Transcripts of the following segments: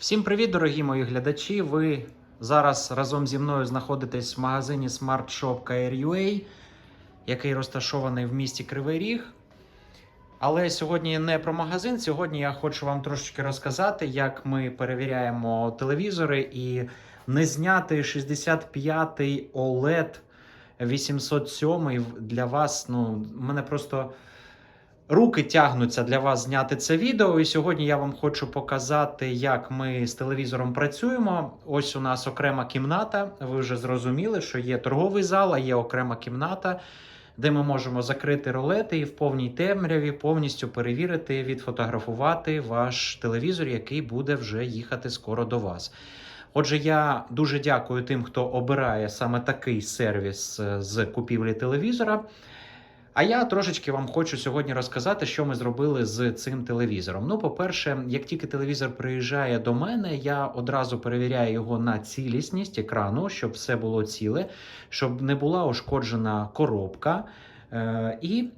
Всім привіт, дорогі мої глядачі. Ви зараз разом зі мною знаходитесь в магазині Smart Shop KRUA, який розташований в місті Кривий Ріг. Але сьогодні не про магазин. Сьогодні я хочу вам трошечки розказати, як ми перевіряємо телевізори і не зняти 65-й OLED 807 для вас. Ну, мене просто руки тягнуться для вас зняти це відео. І сьогодні я вам хочу показати, як ми з телевізором працюємо. Ось у нас окрема кімната. Ви вже зрозуміли, що є торговий зал, а є окрема кімната, де ми можемо закрити ролети і в повній темряві повністю перевірити, відфотографувати ваш телевізор, який буде вже їхати скоро до вас. Отже, я дуже дякую тим, хто обирає саме такий сервіс е, з купівлі телевізора. А я трошечки вам хочу сьогодні розказати, що ми зробили з цим телевізором. Ну, по-перше, як тільки телевізор приїжджає до мене, я одразу перевіряю його на цілісність екрану, щоб все було ціле, щоб не була ушкоджена коробка. Е- і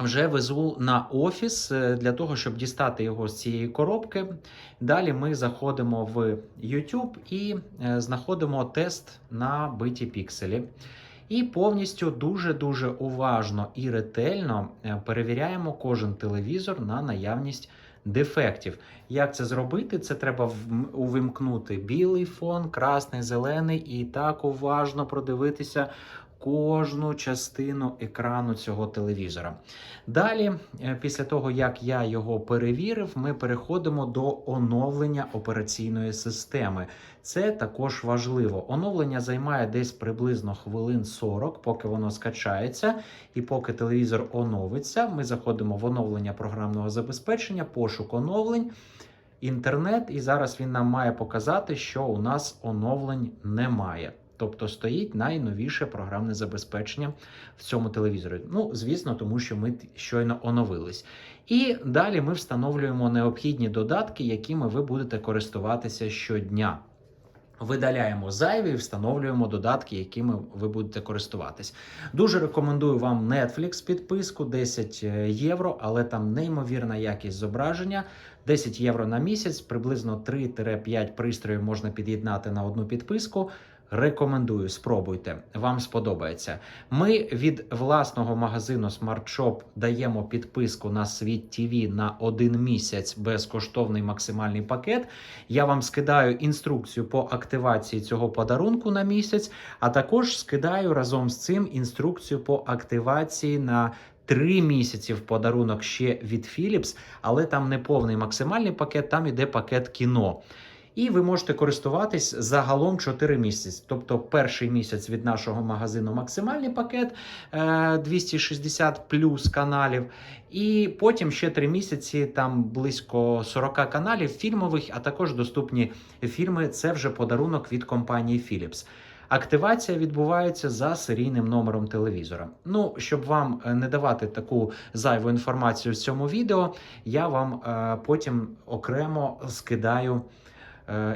вже везу на офіс е, для того, щоб дістати його з цієї коробки. Далі ми заходимо в YouTube і е, знаходимо тест на биті пікселі. І повністю дуже-дуже уважно і ретельно е, перевіряємо кожен телевізор на наявність дефектів. Як це зробити? Це треба увімкнути білий фон, красний, зелений, і так уважно продивитися кожну частину екрану цього телевізора. Далі, е, після того як я його перевірив, ми переходимо до оновлення операційної системи. Це також важливо. Оновлення займає десь приблизно хвилин 40, поки воно скачається, і поки телевізор оновиться, ми заходимо в оновлення програмного забезпечення, пошук оновлень. Інтернет, і зараз він нам має показати, що у нас оновлень немає. Тобто стоїть найновіше програмне забезпечення в цьому телевізорі. Ну, звісно, тому що ми щойно оновились. І далі ми встановлюємо необхідні додатки, якими ви будете користуватися щодня. Видаляємо зайві і встановлюємо додатки, якими ви будете користуватись. Дуже рекомендую вам Netflix підписку 10 євро, але там неймовірна якість зображення. 10 євро на місяць, приблизно 3-5 пристроїв можна під'єднати на одну підписку. Рекомендую, спробуйте, вам сподобається. Ми від власного магазину Smart Shop даємо підписку на світ TV на один місяць безкоштовний максимальний пакет. Я вам скидаю інструкцію по активації цього подарунку на місяць, а також скидаю разом з цим інструкцію по активації на. Три місяці в подарунок ще від Philips, але там не повний максимальний пакет, там іде пакет кіно. І ви можете користуватись загалом 4 місяці. Тобто, перший місяць від нашого магазину максимальний пакет е, 260 плюс каналів. І потім ще 3 місяці, там близько 40 каналів фільмових, а також доступні фільми. Це вже подарунок від компанії Philips. Активація відбувається за серійним номером телевізора. Ну, щоб вам е, не давати таку зайву інформацію в цьому відео, я вам е, потім окремо скидаю е,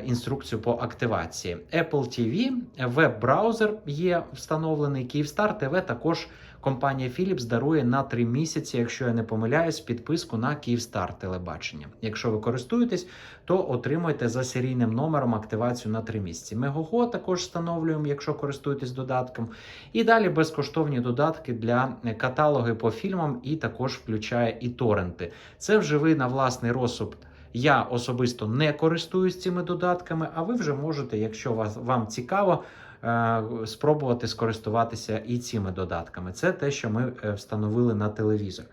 інструкцію по активації. Apple TV, веб-браузер є встановлений. Kyivstar TV також компанія Philips дарує на 3 місяці, якщо я не помиляюсь, підписку на Kyivstar телебачення. Якщо ви користуєтесь, то отримуєте за серійним номером активацію на 3 місяці. Мегого також встановлюємо, якщо користуєтесь додатком. І далі безкоштовні додатки для каталоги по фільмам, і також включає і торренти. Це вже ви на власний розсуд. Я особисто не користуюсь цими додатками, а ви вже можете, якщо вас вам цікаво, е, спробувати скористуватися і цими додатками. Це те, що ми е, встановили на телевізор.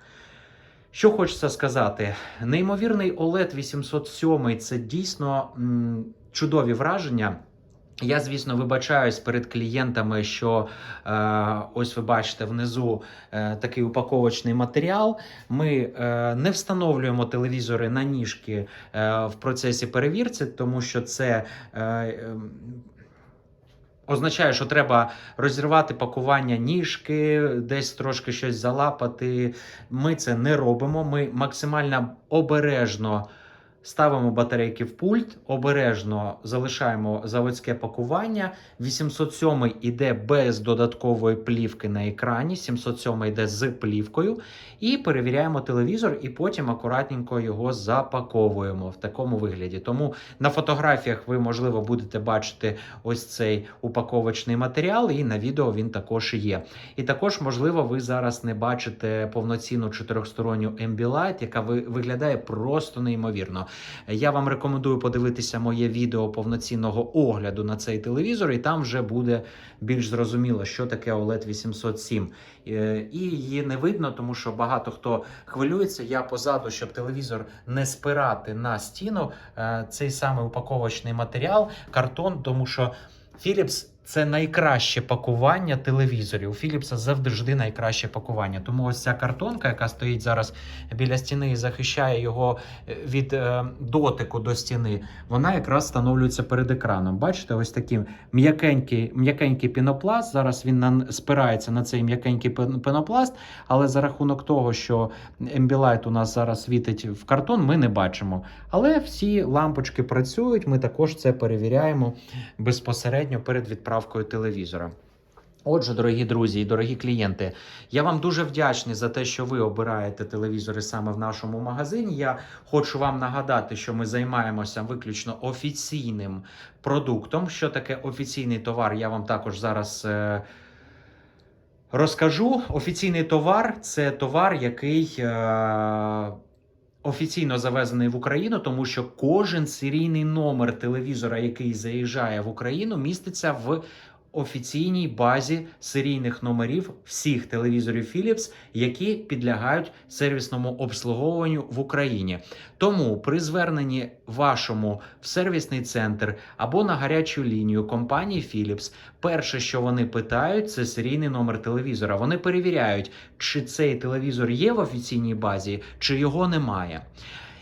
Що хочеться сказати, неймовірний OLED 807 це дійсно м, чудові враження. Я, звісно, вибачаюсь перед клієнтами, що е, ось ви бачите внизу е, такий упаковочний матеріал. Ми е, не встановлюємо телевізори на ніжки е, в процесі перевірці, тому що це. Е, е, Означає, що треба розірвати пакування ніжки, десь трошки щось залапати. Ми це не робимо. Ми максимально обережно Ставимо батарейки в пульт, обережно залишаємо заводське пакування. 807 йде без додаткової плівки на екрані, 707 йде з плівкою. І перевіряємо телевізор, і потім акуратненько його запаковуємо в такому вигляді. Тому на фотографіях ви, можливо, будете бачити ось цей упаковочний матеріал, і на відео він також є. І також, можливо, ви зараз не бачите повноцінну чотирьохсторонню Ambilight, яка ви- виглядає просто неймовірно. Я вам рекомендую подивитися моє відео повноцінного огляду на цей телевізор, і там вже буде більш зрозуміло, що таке OLED 807. Е, І її не видно, тому що багато хто хвилюється. Я позаду, щоб телевізор не спирати на стіну. е, Цей самий упаковочний матеріал, картон, тому що Philips це найкраще пакування телевізорів. У Philips завжди найкраще пакування. Тому ось ця картонка, яка стоїть зараз біля стіни і захищає його е, від е, дотику до стіни, вона якраз встановлюється перед екраном. Бачите, ось такий м'якенький, м'якенький пінопласт. Зараз він спирається на цей м'якенький пен- пенопласт, але за рахунок того, що Ambilight у нас зараз світить в картон, ми не бачимо. Але всі лампочки працюють. Ми також це перевіряємо безпосередньо перед відправкою телевізора. Отже, дорогі друзі і дорогі клієнти, я вам дуже вдячний за те, що ви обираєте телевізори саме в нашому магазині. Я хочу вам нагадати, що ми займаємося виключно офіційним продуктом. Що таке офіційний товар? Я вам також зараз. Е- Розкажу, офіційний товар це товар, який е- офіційно завезений в Україну, тому що кожен серійний номер телевізора, який заїжджає в Україну, міститься в офіційній базі серійних номерів всіх телевізорів Philips, які підлягають сервісному обслуговуванню в Україні. Тому при зверненні вашому в сервісний центр або на гарячу лінію компанії Philips, перше, що вони питають, це серійний номер телевізора. Вони перевіряють, чи цей телевізор є в офіційній базі, чи його немає.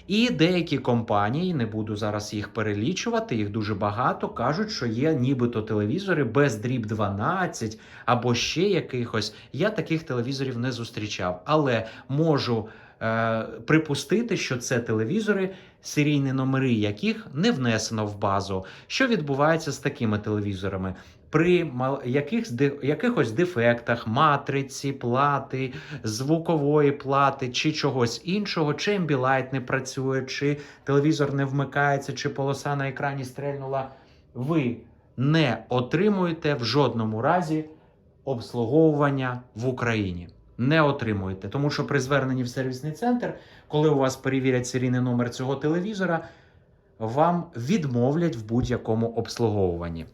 І деякі компанії, не буду зараз їх перелічувати, їх дуже багато, кажуть, що є нібито телевізори без дріб 12 або ще якихось. Я таких телевізорів не зустрічав, але можу е, припустити, що це телевізори, серійні номери яких не внесено в базу. Що відбувається з такими телевізорами? При якихось, якихось дефектах, матриці, плати, звукової плати чи чогось іншого, чи Ambilight не працює, чи телевізор не вмикається, чи полоса на екрані стрельнула, ви не отримуєте в жодному разі обслуговування в Україні. Не отримуєте, тому що при зверненні в сервісний центр, коли у вас перевірять серійний номер цього телевізора, вам відмовлять в будь-якому обслуговуванні.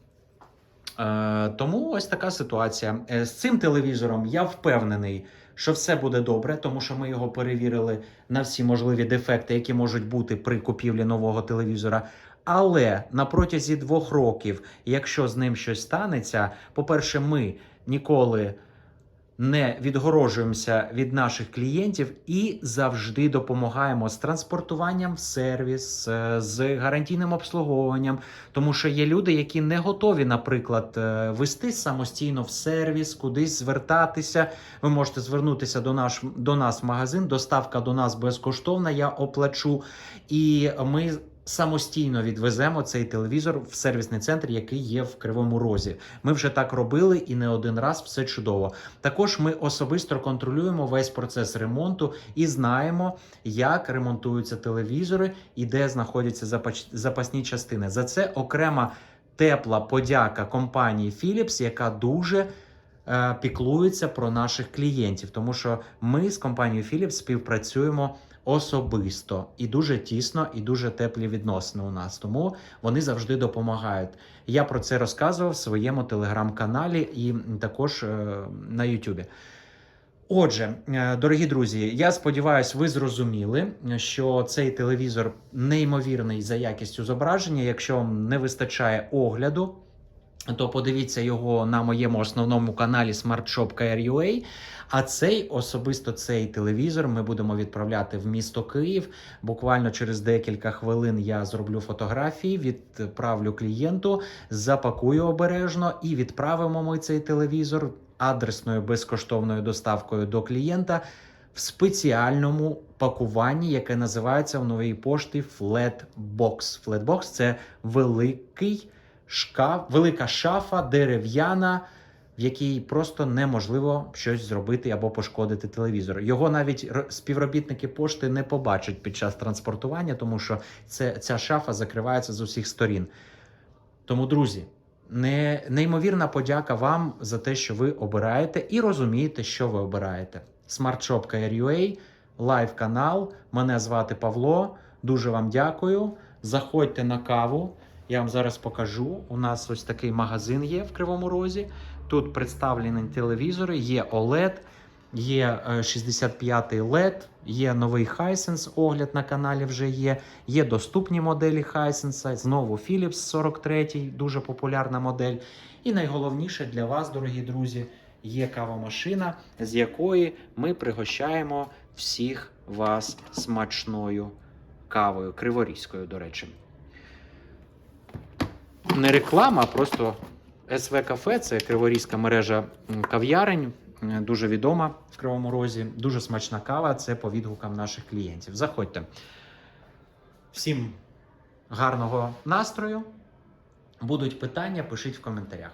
Е, тому ось така ситуація. Е, З цим телевізором я впевнений, що все буде добре, тому що ми його перевірили на всі можливі дефекти, які можуть бути при купівлі нового телевізора. Але на протязі двох років, якщо з ним щось станеться, по-перше, ми ніколи не відгорожуємося від наших клієнтів і завжди допомагаємо з транспортуванням в сервіс, е, з гарантійним обслуговуванням, тому що є люди, які не готові, наприклад, е, вести самостійно в сервіс, кудись звертатися. Ви можете звернутися до наш до нас в магазин. Доставка до нас безкоштовна. Я оплачу, і ми. Самостійно відвеземо цей телевізор в сервісний центр, який є в Кривому Розі. Ми вже так робили і не один раз все чудово. Також ми особисто контролюємо весь процес ремонту і знаємо, як ремонтуються телевізори і де знаходяться запасні частини. За це окрема тепла подяка компанії Philips, яка дуже е, піклується про наших клієнтів, тому що ми з компанією Philips співпрацюємо особисто і дуже тісно, і дуже теплі відносини у нас. Тому вони завжди допомагають. Я про це розказував в своєму телеграм-каналі і також е, на Ютубі. Отже, е, дорогі друзі, я сподіваюся, ви зрозуміли, що цей телевізор неймовірний за якістю зображення. Якщо вам не вистачає огляду, то подивіться його на моєму основному каналі SmartShop.KR.UA. А цей особисто цей телевізор ми будемо відправляти в місто Київ. Буквально через декілька хвилин я зроблю фотографії, відправлю клієнту, запакую обережно і відправимо ми цей телевізор адресною безкоштовною доставкою до клієнта в спеціальному пакуванні, яке називається в новій пошті Flatbox. Flatbox – це великий шкаф, велика шафа дерев'яна, в якій просто неможливо щось зробити або пошкодити телевізор. Його навіть співробітники пошти не побачать під час транспортування, тому що це, ця шафа закривається з усіх сторін. Тому, друзі, не, неймовірна подяка вам за те, що ви обираєте і розумієте, що ви обираєте. SmartShop.ua, лайв канал. Мене звати Павло. Дуже вам дякую. Заходьте на каву. Я вам зараз покажу. У нас ось такий магазин є в Кривому Розі. Тут представлені телевізори, є OLED, є е, 65-й LED, є новий Hisense, огляд на каналі вже є. Є доступні моделі Hisense, знову Philips 43, дуже популярна модель. І найголовніше для вас, дорогі друзі, є кавомашина, з якої ми пригощаємо всіх вас смачною кавою, криворізькою, до речі. Не реклама, а просто СВ Кафе це криворізька мережа кав'ярень, дуже відома в Кривому Розі. Дуже смачна кава. Це по відгукам наших клієнтів. Заходьте. Всім гарного настрою. Будуть питання, пишіть в коментарях.